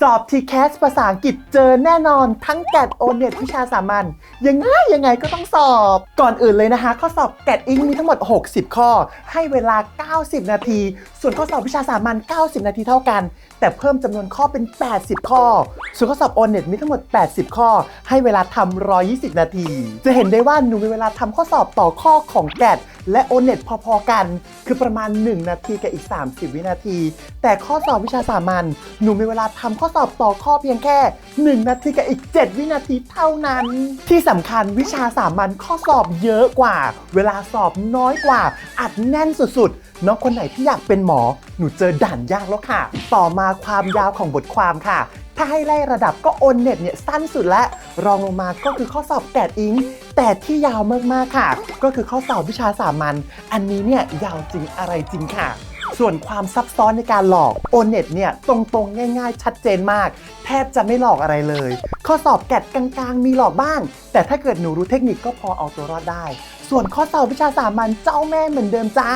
สอบ t c a s ภาษาอังกฤษเจอแน่นอนทั้งแกดโอเน็ตวิชาสามัญยังไงยังไงก็ต้องสอบ ก่อนอื่นเลยนะคะ ข้อสอบแกดอิงมีทั้งหมด 60 ข้อ ให้เวลา 90 นาที ส่วนข้อสอบวิชาสามัญ90 นาทีเท่ากัน แต่เพิ่มจำนวนข้อเป็น 80 ข้อ ส่วนข้อสอบโอเน็ตมีทั้งหมด 80 ข้อ ให้เวลาทำ120 นาที จะเห็นได้ว่าหนูมีเวลาทำข้อสอบต่อข้อของแกดและโอเน็ตพอๆกัน คือประมาณ 1 นาทีกับอีก 30 วินาที แต่ข้อสอบวิชาสามัญหนูมีเวลาทำข้อสอบต่อข้อเพียงแค่ 1 นาทีกับอีก 7 วินาทีเท่านั้น ที่สำคัญวิชาสามัญข้อสอบเยอะกว่า เวลาสอบน้อยกว่า อัดแน่นสุดๆ น้องคนไหนที่อยากเป็นหมอ หนูเจอด่านยากแล้วค่ะ ต่อมาความยาวของบทความค่ะถ้าให้ไล่ระดับก็โอนเน็ตเนี่ยสั้นสุดและ รองลงมาก็คือข้อสอบแกดอิง แต่ที่ยาวมากๆค่ะ ก็คือข้อสอบวิชาสามัญอันนี้เนี่ยยาวจริงอะไรจริงค่ะ ส่วนความซับซ้อนในการหลอกโอเน็ตเนี่ยตรงๆ ง่ายๆ ชัดเจนมาก แทบจะไม่หลอกอะไรเลย ข้อสอบแกดกลางๆ มีหลอกบ้าง แต่ถ้าเกิดหนูรู้เทคนิคก็พอเอาตัวรอดได้ ส่วนข้อสอบวิชาสามัญเจ้าแม่เหมือนเดิมจ้า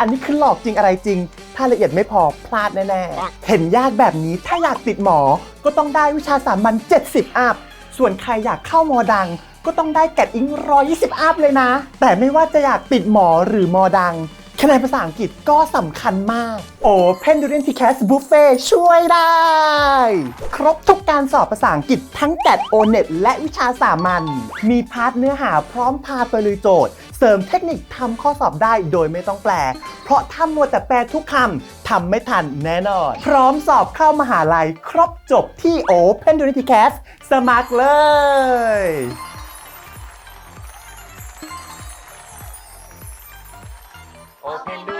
อันนี้คือหลอกจริงอะไรจริง ถ้าละเอียดไม่พอพลาดแน่ๆ เห็นยากแบบนี้ถ้าอยากติดหมอ ก็ต้องได้วิชาสามัญ70อัพส่วนใครอยากเข้ามอดัง ก็ต้องได้แกดอิง120อัพเลยนะ แต่ไม่ว่าจะอยากติดหมอหรือมอดัง คะแนนภาษาอังกฤษก็สำคัญมาก โอ้ Pendulum TCAS Buffet ช่วยได้ ครบทุกการสอบภาษาอังกฤษทั้งแกดโอเน็ตและวิชาสามัญ มีพาร์ทเนื้อหาพร้อมพาไปลุยโจทย์ เสริมเทคนิคทำข้อสอบได้โดยไม่ต้องแปล เพราะถ้ามัวแต่แปลทุกคำทำไม่ทันแน่นอน พร้อมสอบเข้ามหาลัยครบจบที่โอ Pendulum TCAS สมัครเลย Open